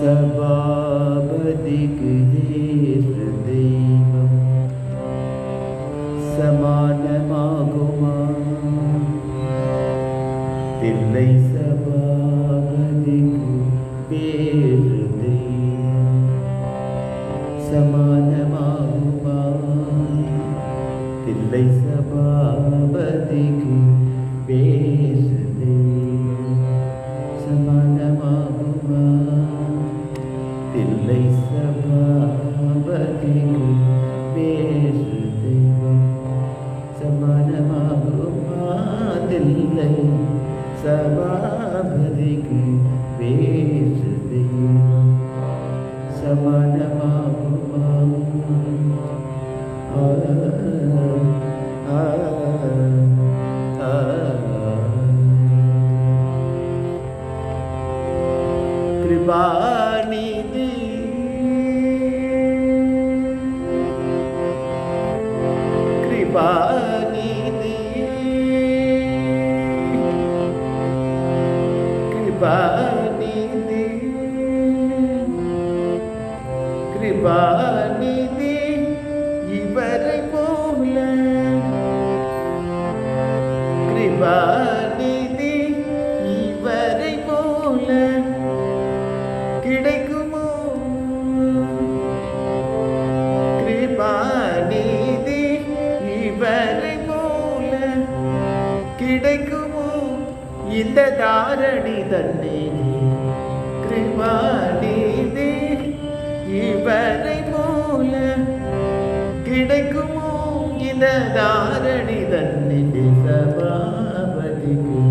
சபாபதிக்கு தெய்வம் சமானமாகுமா? தில்லை சபாபதிக்கு வேறு தெய்வம் சமானமாகுமா? தில்லை சபாபதிக்கு பேர் சபாபதிக்கு வேறு தெய்வம் சமானமாகுமா ஆ, కృపానిధి కృపానిధి ఇవరి పోల కృపానిధி இவரை போல கிடைக்குமோ? கிருபாநிதி இவரை போல கிடைக்குமோ? இந்த தாரணி தன்னை கிருபாநிதி இவரை போல கிடைக்குமோ இந்த தாரணி தன்னை சபாபதிக்கு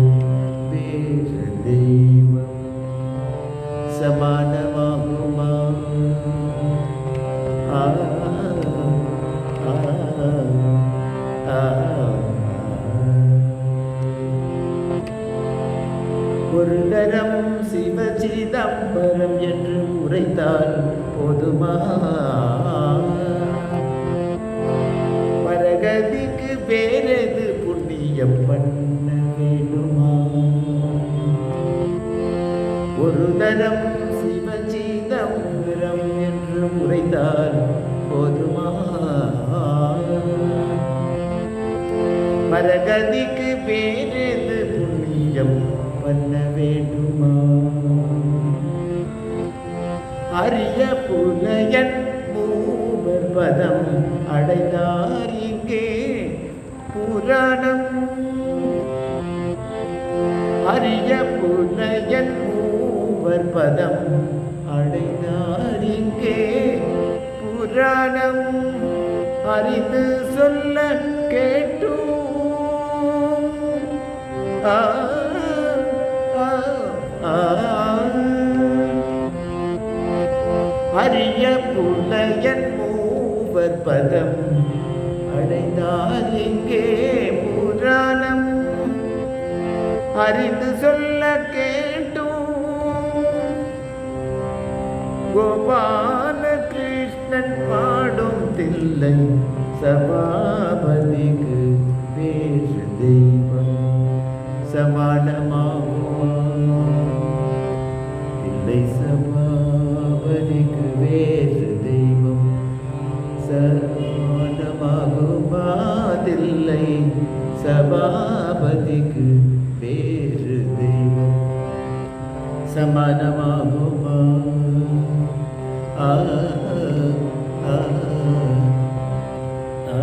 வேறு தெய்வம். ஒரு சிவசிதம்பரம் என்று உரைத்தால் போதுமா? பரகதிக்கு பேரது புண்ணியம் பண்ண வேண்டுமா? ஒரு தரம் பண்ண வேண்டுமா? அரிய புலையன் மூவர் பதம் அடைந்தார் இங்கே. புராணம். அரிய புலையன் மூவர் பதம் அடைந்தார் இங்கே. புராணம். அறிந்து சொல்ல கேட்டோம். ஆ, ஆ. அரிய புலையன் மூவர் பதம் அடைந்தால் இங்கே புராணம் அறிந்து சொல்ல கேட்டோம். கோபால கிருஷ்ணன் பாடும் தில்லை சபாபதிக்கு பேசு தெய்வம். சமானமாகும் അതിക്ക് വേറ് ദൈവം സമാനമാകുമ ആ ആ ആ